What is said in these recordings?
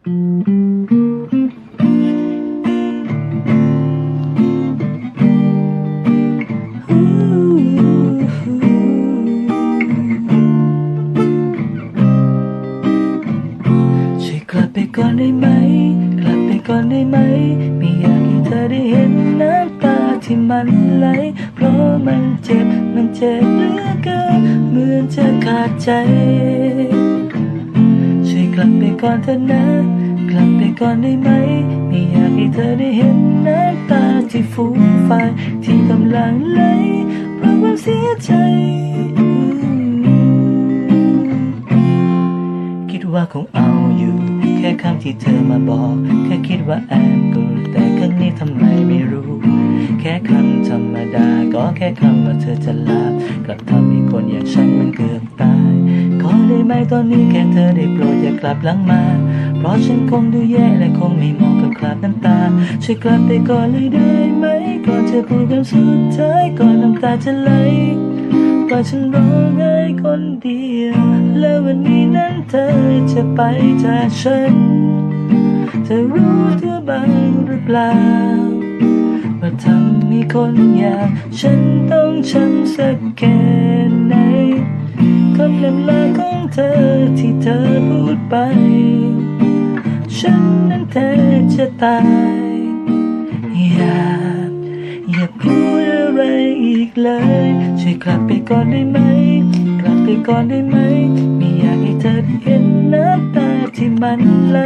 ช่วยกลับไปก่อนได้ไหม กลับไปก่อนได้ไหม ไม่อยากให้เธอได้เห็นน้ำตาที่มันไหล เพราะมันเจ็บ มันเจ็บเหลือเกิน เหมือนจะขาดใจ ลับไปก่อนเถอนะ กลับไปก่อนได้ไหม ไม่อยากให้เธอได้เห็นน้ำตาที่ฟูมฟายที่กำลังไหลเพราะความเสียใจคิดว่าคงเอาอยู่ แค่คำที่เธอมาบอก แค่คิดว่าแอบกดแต่ข้างนี้ทำไมไม่รู้ แค่คำธรรมดา ก็แค่คำว่าเธอจะลากลับทำให้คนอย่างฉันมันเกือบตาย ขอได้ไหมตอนนี้แค่เธอได้โปรดอย่ากลับหลังมา เพราะฉันคงดูแย่และคงไม่เหมองกับคราบน้ำตา ช่วยกลับไปก่อนเลยได้ไหม ก่อนจะพูดคำสุดท้ายก่อนน้ำตาจะไหลปล่อยฉันร้องไห้คนเดียวแล้ววันนี้นั้นเธอจะไปจากฉัน เธอรู้ตัวบ้างหรือเปล่า ว่าทำให้คนอย่างฉันต้องช้ำสักแค่ไหนคำลำลาของเธอที่เธอพูดไป ฉันนั้นแทบจะตาย อย่า อย่าพูดอะไรอีกเลย ช่วยกลับไปก่อนได้ไหม กลับไปก่อนได้ไหม ไม่อยากให้เธอ ที่มันไหล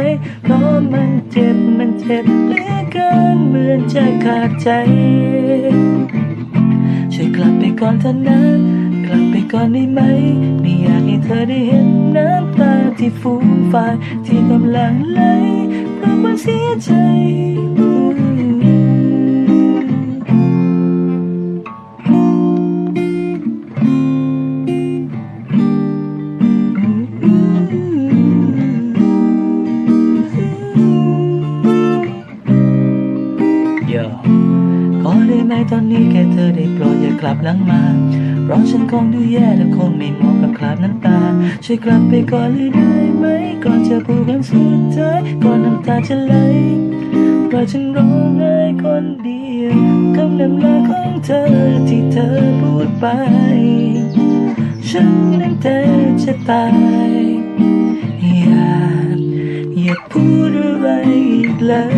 เพราะมันเจ็บมันเจ็บเหลือเกินเหมือนจะขาดใจ ช่วยกลับไปก่อนเถอะนะกลับไปก่อนได้ไหม ไม่อยากให้เธอได้เห็นน้ำตาที่ฟูมฟายที่กำลังไหลเพราะมันเสียใจ ขอได้ไหมตอนนี้แค่เธอได้โปรดอย่ากลับหลังมา เพราะฉันคงดูแย่และคงไม่เหมาะกับคราบน้ำตา ช่วยกลับไปก่อนเลยได้ไหม ก่อนจะพูดคำสุดท้ายก่อนน้ำตาจะไหลปล่อยฉันร้องไห้คนเดียวคำนำลาของเธอที่เธอพูดไป ฉันนั้นแทบจะตายอย่าอย่าพูดอะไรอีกเลย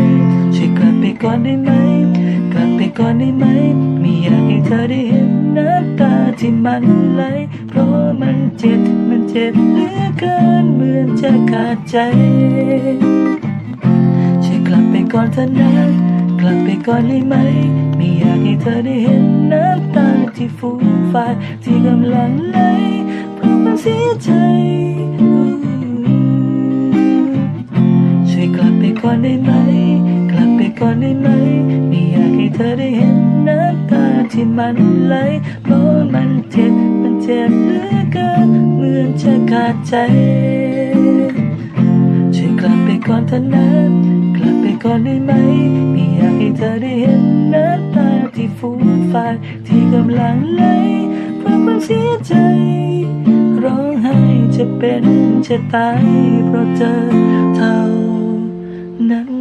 ช่วยกลับไปก่อนได้ไหม ก่อนได้ไหมไม่อยากให้เธอได้เห็นน้ำตาที่มันไหล เพราะมันเจ็บ มันเจ็บเหลือเกินเหมือนจะขาดใจช่วยกลับไปก่อนเถอะนะกลับไปก่อนได้ไหมไม่อยากให้เธอได้เห็นน้ำตาที่ฟูมฟายที่กำลังไหล เพราะมันเสียใจช่วยกลับไปก่อนได้ไหม กลับไปก่อนได้ไหม เธอได้เห็นน้ำตาที่มันไหลเพราะมันเจ็บมันเจ็บเหลือเกินเหมือนจะขาดใจช่วยกลับไปก่อนเถอะนะกลับไปก่อนได้ไหมไม่อยากให้เธอได้เห็นน้ำตาที่ฟูมฟายที่กำลังไหลเพราะความเสียใจ ร้องไห้จะเป็นจะตายเพราะเธอเท่านั้น